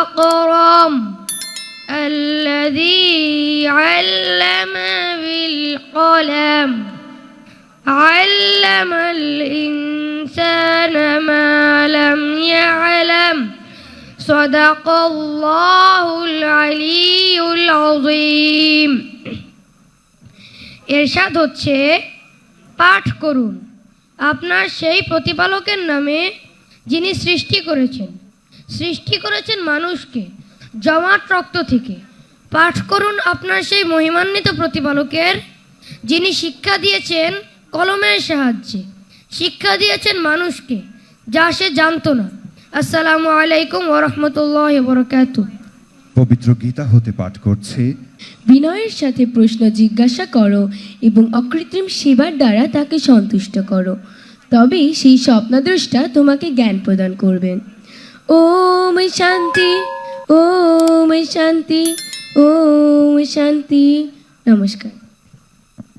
الأكرم الذي علم بالقلم علم الإنسان ما لم يعلم صدق الله العلي العظيم এরশাদ হচ্ছে পাঠ করুন আপনার সেই প্রতিপালকের নামে যিনি সৃষ্টি করেছেন সৃষ্টি করেছেন মানুষকে জমাট রক্ত থেকে। পাঠ করুন আপনার সেই মহিমান্বিত প্রতিপালকের যিনি শিক্ষা দিয়েছেন কলমের সাহায্যে। শিক্ষা দিয়েছেন মানুষকে যা সে জানতো না। আসসালামু আলাইকুম ওরহমতুল্লাহ বরকাত পবিত্র গীতা হতে পাঠ করছে। বিনয়ের সাথে প্রশ্ন জিজ্ঞাসা করো এবং অকৃত্রিম সেবার দ্বারা তাকে সন্তুষ্ট করো। তবেই সেই স্বপ্নদ্রষ্টা তোমাকে জ্ঞান প্রদান করবেন। ওম শান্তি ওম শান্তি ওম শান্তি। নমস্কার।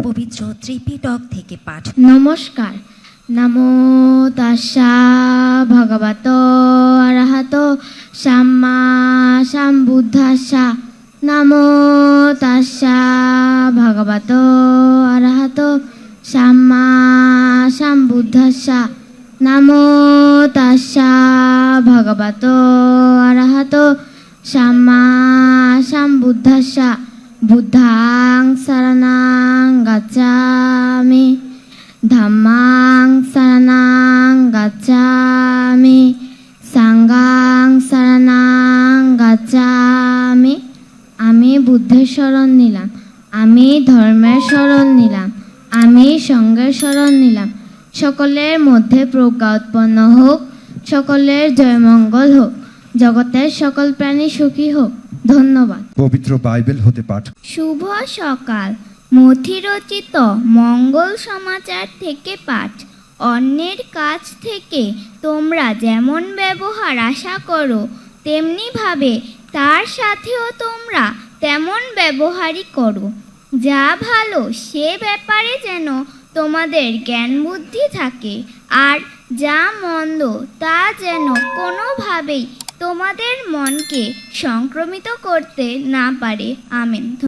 পবিত্র ত্রিপিটক থেকে পাঠ। নমস্কার। নমো তাসা ভগবত অরহত সাম্মা সম্বুদ্ধাসা নমো তাসা ভগবত অরহত সাম্মা সম্বুদ্ধাসা নমো তাসা ভগবত অরহত সাম্মা সম্বুদ্ধাসা বুদ্ধাং শরণাং গচ্ছামি ধাম্মাং শরণাং গচ্ছামি সাঙ্গাং শরণাং গচ্ছামি আমি বুদ্ধের শরণ নিলাম, আমি ধর্মের শরণ নিলাম, আমি সঙ্গের শরণ নিলাম। সকলের মধ্যে প্রজ্ঞা উৎপন্ন হোক সকলের জয়মঙ্গল হোক জগতের সকল প্রাণী সুখী হোক। ধন্যবাদ। পবিত্র বাইবেল হতে পাঠ। শুভ সকাল। মথিরচিত মঙ্গল সমাচার থেকে পাঠ। অন্যের কাছ থেকে তোমরা যেমন ব্যবহার আশা করো তেমনিভাবে তার সাথেও তোমরা তেমন ব্যবহারই করো। যা ভালো সে ব্যাপারে যেন তোমাদের জ্ঞান বুদ্ধি থাকে, আর যা মন্দ তা যেন কোনোভাবেই তোমাদের মনকে সংক্রমিত করতে না পারে। আমেন।